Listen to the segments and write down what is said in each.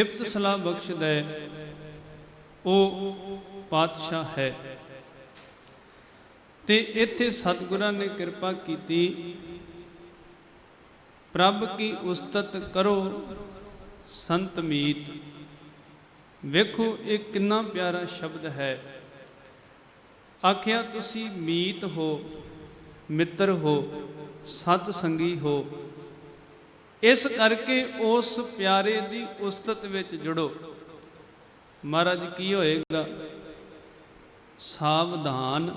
ਸਿਫਤ ਸਲਾਹ ਬਖਸ਼ਦਾ ਉਹ ਪਾਤਸ਼ਾਹ ਹੈ। ਤੇ ਇੱਥੇ ਸਤਿਗੁਰਾਂ ਨੇ ਕਿਰਪਾ ਕੀਤੀ, ਪ੍ਰਭ ਕੀ ਉਸਤਤ ਕਰੋ ਸੰਤ ਮੀਤ। ਵੇਖੋ ਇਹ ਕਿੰਨਾ ਪਿਆਰਾ ਸ਼ਬਦ ਹੈ। ਆਖਿਆ, ਤੁਸੀਂ ਮੀਤ ਹੋ, ਮਿੱਤਰ ਹੋ ਸਤ ਸੰਗੀ ਹੋ ਇਸ ਕਰਕੇ ਉਸ ਪਿਆਰੇ ਦੀ ਉਸਤਤ ਵਿੱਚ ਜੁੜੋ। ਮਹਾਰਾਜ, ਕੀ ਹੋਏਗਾ? ਸਾਵਧਾਨ,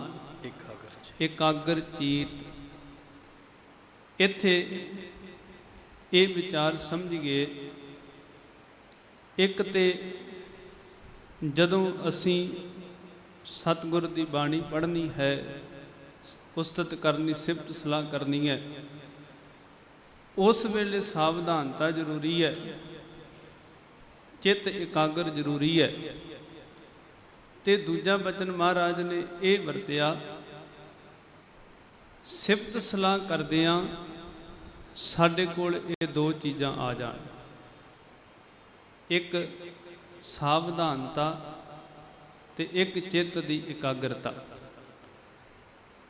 ਇਕਾਗਰ ਇਕਾਗਰ ਚੀਤ। ਇੱਥੇ ਇਹ ਵਿਚਾਰ ਸਮਝੀਏ ਇੱਕ ਤੇ ਜਦੋਂ ਅਸੀਂ ਸਤਿਗੁਰ ਦੀ ਬਾਣੀ ਪੜ੍ਹਨੀ ਹੈ, ਉਸਤਤ ਕਰਨੀ, ਸਿਫਤ ਸਲਾਹ ਕਰਨੀ ਹੈ ਉਸ ਵੇਲੇ ਸਾਵਧਾਨਤਾ ਜ਼ਰੂਰੀ ਹੈ। ਚਿੱਤ ਇਕਾਗਰ ਜ਼ਰੂਰੀ ਹੈ। ਤੇ ਦੂਜਾ ਬਚਨ ਮਹਾਰਾਜ ਨੇ ਇਹ ਵਰਤਿਆ, ਸਿਫਤ ਸਲਾਹ ਕਰਦਿਆਂ ਸਾਡੇ ਕੋਲ ਇਹ ਦੋ ਚੀਜ਼ਾਂ ਆ ਜਾਣ। ਇੱਕ ਸਾਵਧਾਨਤਾ ਤੇ ਇੱਕ ਚਿੱਤ ਦੀ ਇਕਾਗਰਤਾ।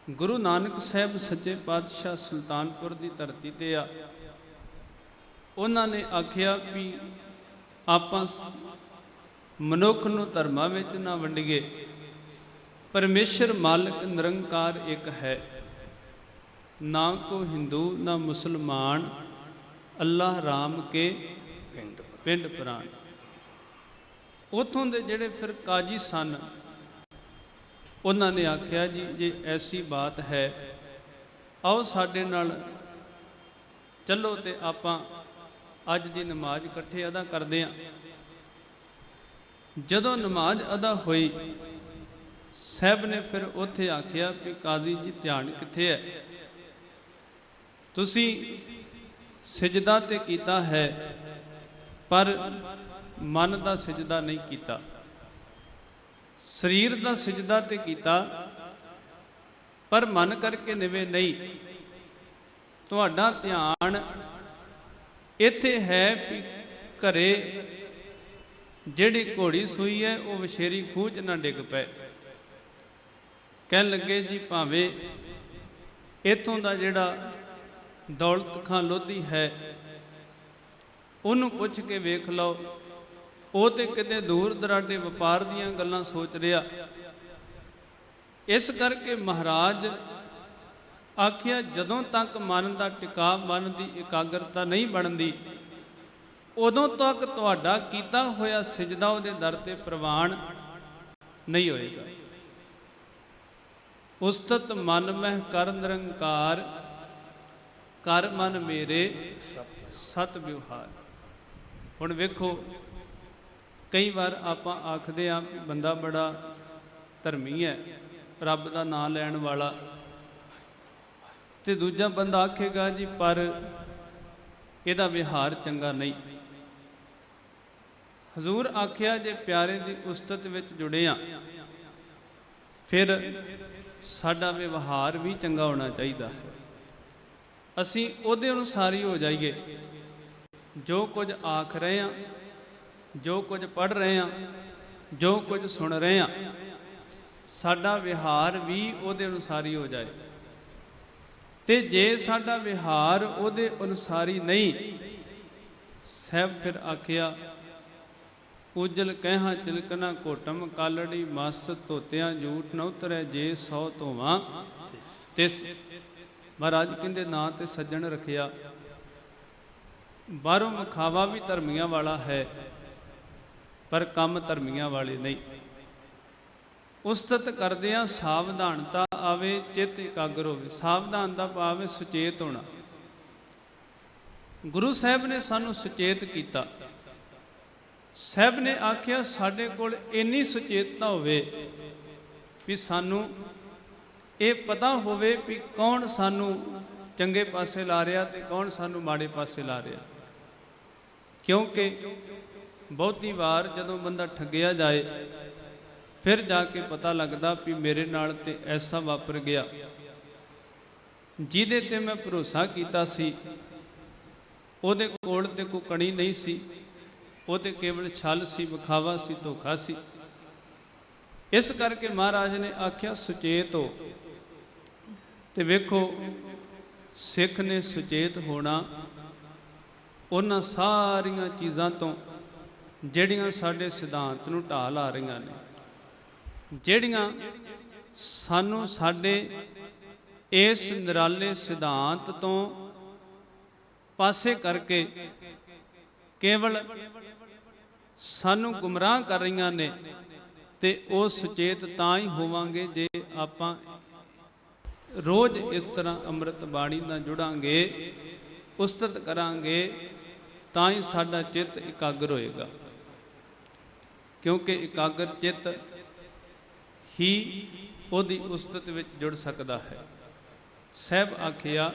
ਗੁਰੂ ਨਾਨਕ ਸਾਹਿਬ ਸੱਚੇ ਪਾਤਸ਼ਾਹ ਸੁਲਤਾਨਪੁਰ ਦੀ ਧਰਤੀ ਤੇ ਆ। ਉਹਨਾਂ ਨੇ ਆਖਿਆ ਵੀ ਆਪਾਂ ਮਨੁੱਖ ਨੂੰ ਧਰਮਾਂ ਵਿੱਚ ਨਾ ਵੰਡੀਏ। ਪਰਮੇਸ਼ਰ ਮਾਲਕ ਨਿਰੰਕਾਰ ਇੱਕ ਹੈ। ਨਾ ਕੋ ਹਿੰਦੂ ਨਾ ਮੁਸਲਮਾਨ ਅੱਲਾਹ ਰਾਮ ਕੇ ਪਿੰਡ ਪਿੰਡ ਪ੍ਰਾਨ ਉਥੋਂ ਦੇ ਜਿਹੜੇ ਫਿਰ ਕਾਜੀ ਸਨ ਉਹਨਾਂ ਨੇ ਆਖਿਆ ਜੀ, ਜੇ ਐਸੀ ਬਾਤ ਹੈ, ਆਓ ਸਾਡੇ ਨਾਲ ਚੱਲੋ ਤੇ ਆਪਾਂ ਅੱਜ ਦੀ ਨਮਾਜ਼ ਇਕੱਠੇ ਅਦਾ ਕਰਦੇ ਆਂ ਜਦੋਂ ਨਮਾਜ਼ ਅਦਾ ਹੋਈ, ਸਾਹਿਬ ਨੇ ਫਿਰ ਉੱਥੇ ਆਖਿਆ ਕਿ ਕਾਜ਼ੀ ਜੀ ਧਿਆਨ ਕਿੱਥੇ ਹੈ? ਤੁਸੀਂ ਸਜਦਾ ਤੇ ਕੀਤਾ ਹੈ, ਪਰ ਮਨ ਦਾ ਸਜਦਾ ਨਹੀਂ ਕੀਤਾ। ਸਰੀਰ ਦਾ ਸਜਦਾ ਤੇ ਕੀਤਾ, ਪਰ ਮਨ ਕਰਕੇ ਨਿਵੇ ਨਹੀਂ। ਤੁਹਾਡਾ ਧਿਆਨ ਇੱਥੇ ਹੈ ਵੀ ਘਰੇ, ਜਿਹੜੀ ਘੋੜੀ ਸੂਈ ਹੈ, ਉਹ ਵਿਸ਼ੇਰੀ ਖੂਹ 'ਚ ਨਾ ਡਿੱਗ ਪਏ। ਕਹਿਣ ਲੱਗੇ ਜੀ ਭਾਵੇਂ ਇਥੋਂ ਦਾ ਜਿਹੜਾ ਦੌਲਤ ਖਾਂ ਲੋਧੀ ਹੈ, ਉਹਨੂੰ ਪੁੱਛ ਕੇ ਵੇਖ ਲਓ ਉਹ ਤੇ ਕਿਤੇ ਦੂਰ ਦਰਾਡੇ ਵਪਾਰ ਦੀਆਂ ਗੱਲਾਂ ਸੋਚ ਰਿਹਾ। ਇਸ ਕਰਕੇ ਮਹਾਰਾਜ ਆਖਿਆ, ਜਦੋਂ ਤੱਕ ਮਨ ਦਾ ਟਿਕਾ ਮਨ ਦੀ ਇਕਾਗਰਤਾ ਨਹੀਂ ਬਣਦੀ, ਉਦੋਂ ਤੱਕ ਤੁਹਾਡਾ ਕੀਤਾ ਹੋਇਆ ਸਜਦਾ ਉਹਦੇ ਦਰ ਤੇ ਪ੍ਰਵਾਨ ਨਹੀਂ ਹੋਏਗਾ। ਉਸਤਤ ਮਨ ਮਹਿ ਕਰ ਨਿਰੰਕਾਰ, ਕਰ ਮਨ ਮੇਰੇ ਸਤ ਵਿਵਹਾਰ। ਹੁਣ ਵੇਖੋ ਕਈ ਵਾਰ ਆਪਾਂ ਆਖਦੇ ਆਂ ਬੰਦਾ ਬੜਾ ਧਰਮੀ ਹੈ, ਰੱਬ ਦਾ ਨਾਮ ਲੈਣ ਵਾਲਾ। ਤੇ ਦੂਜਾ ਬੰਦਾ ਆਖੇਗਾ ਜੀ, ਪਰ ਇਹਦਾ ਵਿਹਾਰ ਚੰਗਾ ਨਹੀਂ। ਹਜ਼ੂਰ ਆਖਿਆ, ਜੇ ਪਿਆਰੇ ਦੀ ਉਸਤਤ ਵਿੱਚ ਜੁੜੇ ਆ ਫਿਰ ਸਾਡਾ ਵਿਵਹਾਰ ਵੀ ਚੰਗਾ ਹੋਣਾ ਚਾਹੀਦਾ ਹੈ। ਅਸੀਂ ਉਹਦੇ ਅਨੁਸਾਰ ਹੀ ਹੋ ਜਾਈਏ। ਜੋ ਕੁਝ ਆਖ ਰਹੇ ਆ ਜੋ ਕੁਝ ਪੜ ਰਹੇ ਆ ਜੋ ਕੁਝ ਸੁਣ ਰਹੇ ਆ ਸਾਡਾ ਵਿਹਾਰ ਵੀ ਉਹਦੇ ਅਨੁਸਾਰ ਹੀ ਹੋ ਜਾਏ। ਤੇ ਜੇ ਸਾਡਾ ਵਿਹਾਰ ਉਹਦੇ ਅਨੁਸਾਰ ਹੀ ਨਹੀਂ, ਸਹਿਬ ਫਿਰ ਆਖਿਆ, ਉਜਲ ਕਹਿਹਾਂ ਚਿਲਕਣਾ ਕੋਟਮ ਕਾਲੜੀ ਮਸ ਧੋਤਿਆਂ ਝੂਠ ਨ ਉਤਰੈ ਜੇ ਸੌ ਧੋਵਾਂ ਤਿਸ। ਮਹਾਰਾਜ ਕਹਿੰਦੇ, ਨਾਂ ਤੇ ਸੱਜਣ ਰੱਖਿਆ। ਬਾਹਰੋਂ ਮਖਾਵਾ ਵੀ ਧਰਮੀਆਂ ਵਾਲਾ ਹੈ। ਪਰ ਕੰਮ ਧਰਮੀਆਂ ਵਾਲੇ ਨਹੀਂ। ਉਸਤਤ ਕਰਦਿਆਂ ਸਾਵਧਾਨਤਾ ਆਵੇ, ਚਿੱਤ ਇਕਾਗਰ ਹੋਵੇ। ਸਾਵਧਾਨ ਦਾ ਭਾਵ ਹੈ ਸੁਚੇਤ ਹੋਣਾ। ਗੁਰੂ ਸਾਹਿਬ ਨੇ ਸਾਨੂੰ ਸੁਚੇਤ ਕੀਤਾ। ਸਾਹਿਬ ਨੇ ਆਖਿਆ, ਸਾਡੇ ਕੋਲ ਇੰਨੀ ਸੁਚੇਤਤਾ ਹੋਵੇ ਵੀ ਸਾਨੂੰ ਇਹ ਪਤਾ ਹੋਵੇ ਵੀ ਕੌਣ ਸਾਨੂੰ ਚੰਗੇ ਪਾਸੇ ਲਾ ਰਿਹਾ ਤੇ ਕੌਣ ਸਾਨੂੰ ਮਾੜੇ ਪਾਸੇ ਲਾ ਰਿਹਾ। ਕਿਉਂਕਿ ਬਹੁਤੀ ਵਾਰ ਜਦੋਂ ਬੰਦਾ ਠੱਗਿਆ ਜਾਏ, ਫਿਰ ਜਾ ਕੇ ਪਤਾ ਲੱਗਦਾ ਵੀ ਮੇਰੇ ਨਾਲ ਤੇ ਐਸਾ ਵਾਪਰ ਗਿਆ। ਜਿਹਦੇ ਤੇ ਮੈਂ ਭਰੋਸਾ ਕੀਤਾ ਸੀ, ਉਹਦੇ ਕੋਲ ਤੇ ਕੋਈ ਕਣੀ ਨਹੀਂ ਸੀ, ਉਹ ਤੇ ਕੇਵਲ ਛਲ ਸੀ, ਵਿਖਾਵਾ ਸੀ, ਧੋਖਾ ਸੀ। ਇਸ ਕਰਕੇ ਮਹਾਰਾਜ ਨੇ ਆਖਿਆ, ਸੁਚੇਤ ਹੋ। ਤੇ ਵੇਖੋ, ਸਿੱਖ ਨੇ ਸੁਚੇਤ ਹੋਣਾ, ਉਹਨਾਂ ਸਾਰੀਆਂ ਚੀਜ਼ਾਂ ਤੋਂ ਜਿਹੜੀਆਂ ਸਾਡੇ ਸਿਧਾਂਤ ਨੂੰ ਢਾਹ ਲਾ ਰਹੀਆਂ ਨੇ, ਜਿਹੜੀਆਂ ਸਾਨੂੰ ਸਾਡੇ ਇਸ ਨਿਰਾਲੇ ਸਿਧਾਂਤ ਤੋਂ ਪਾਸੇ ਕਰਕੇ ਕੇਵਲ ਸਾਨੂੰ ਗੁੰਮਰਾਹ ਕਰ ਰਹੀਆਂ ਨੇ ਤੇ ਉਹ ਸੁਚੇਤ ਤਾਂ ਹੀ ਹੋਵਾਂਗੇ ਜੇ ਆਪਾਂ ਰੋਜ਼ ਇਸ ਤਰ੍ਹਾਂ ਅੰਮ੍ਰਿਤ ਬਾਣੀ ਨਾਲ ਜੁੜਾਂਗੇ, ਉਸਤਤ ਕਰਾਂਗੇ, ਤਾਂ ਹੀ ਸਾਡਾ ਚਿੱਤ ਇਕਾਗਰ ਹੋਏਗਾ। ਕਿਉਂਕਿ ਇਕਾਗਰ ਚਿੱਤ ਹੀ ਉਹਦੀ ਉਸਤਤ ਵਿੱਚ ਜੁੜ ਸਕਦਾ ਹੈ। ਸਹਿਬ ਆਖਿਆ,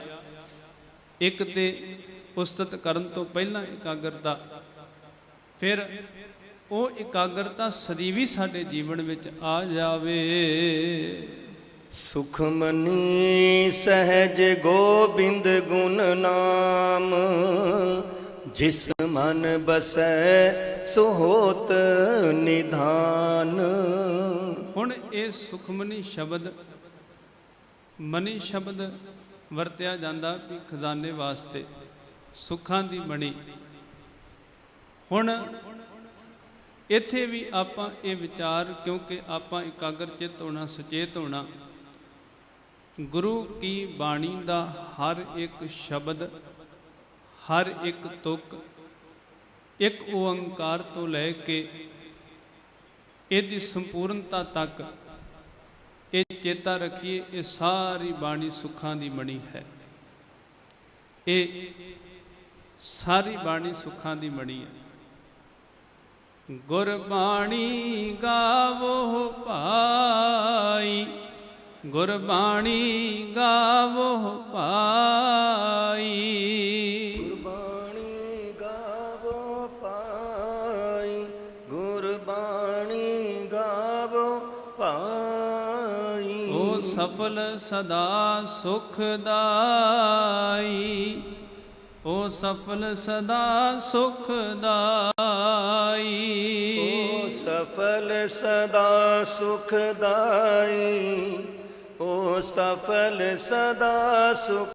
ਇੱਕ ਤੇ ਉਸਤਤ ਕਰਨ ਤੋਂ ਪਹਿਲਾਂ ਇਕਾਗਰਤਾ, ਫਿਰ ਉਹ ਇਕਾਗਰਤਾ ਸਦੀਵੀ ਸਾਡੇ ਜੀਵਨ ਵਿੱਚ ਆ ਜਾਵੇ। ਸੁਖਮਨੀ ਸਹਿਜ ਗੋਬਿੰਦ ਗੁਣ ਨਾਮ ਜਿਸ ਮਨ ਬਸੈ ਸੋ ਹੋਤ ਨਿਧਾਨ। ਹੁਣ ਇਹ ਸੁਖਮਨੀ ਸ਼ਬਦ, ਮਨੀ ਸ਼ਬਦ ਵਰਤਿਆ ਜਾਂਦਾ ਵੀ ਖਜ਼ਾਨੇ ਵਾਸਤੇ, ਸੁੱਖਾਂ ਦੀ ਮਣੀ। ਹੁਣ ਇੱਥੇ ਵੀ ਆਪਾਂ ਇਹ ਵਿਚਾਰ, ਕਿਉਂਕਿ ਆਪਾਂ ਇਕਾਗਰ ਚਿੱਤ ਹੋਣਾ, ਸੁਚੇਤ ਹੋਣਾ, ਗੁਰੂ ਕੀ ਬਾਣੀ ਦਾ ਹਰ ਇੱਕ ਸ਼ਬਦ ਹਰ ਇੱਕ ਤੁਕ, ਇੱਕ ਓੰਕਾਰ ਤੋਂ ਲੈ ਕੇ ਇਹਦੀ ਸੰਪੂਰਨਤਾ ਤੱਕ ਇਹ ਚੇਤਾ ਰੱਖੀਏ, ਇਹ ਸਾਰੀ ਬਾਣੀ ਸੁੱਖਾਂ ਦੀ ਮਣੀ ਹੈ। ਇਹ ਸਾਰੀ ਬਾਣੀ ਸੁੱਖਾਂ ਦੀ ਮਣੀ ਹੈ। ਗੁਰਬਾਣੀ ਗਾਵੋ ਭਾਈ, ਗੁਰਬਾਣੀ ਗਾਵੋ ਭਾਈ। ਸਫਲ ਸਦਾ ਸੁਖ ਦਾਈ। ਓ ਸਫਲ ਸਦਾ ਸੁਖ ਦਾਈ। ਓ ਸਫਲ ਸਦਾ ਸੁਖਦਾਈ ਓ ਸਫਲ ਸਦਾ ਸੁਖ